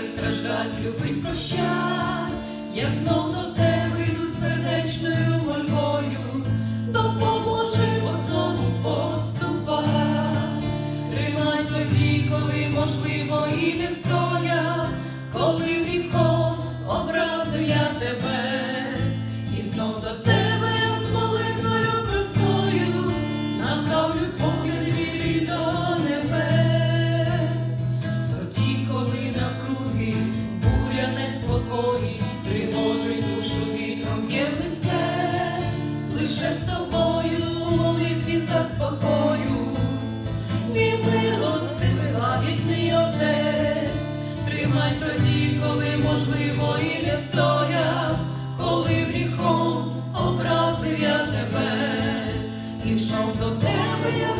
так любить прощать, я знов до тебе йду сердечною мольбою, допоможи по слову поступай, тримай тоді, коли можливо і не встояв, лише з тобою, молитві заспокоюсь, і милостивий лагідний отець, тримай тоді, коли можливо, і не стоя, коли гріхом образив я тебе, і знов до тебе я.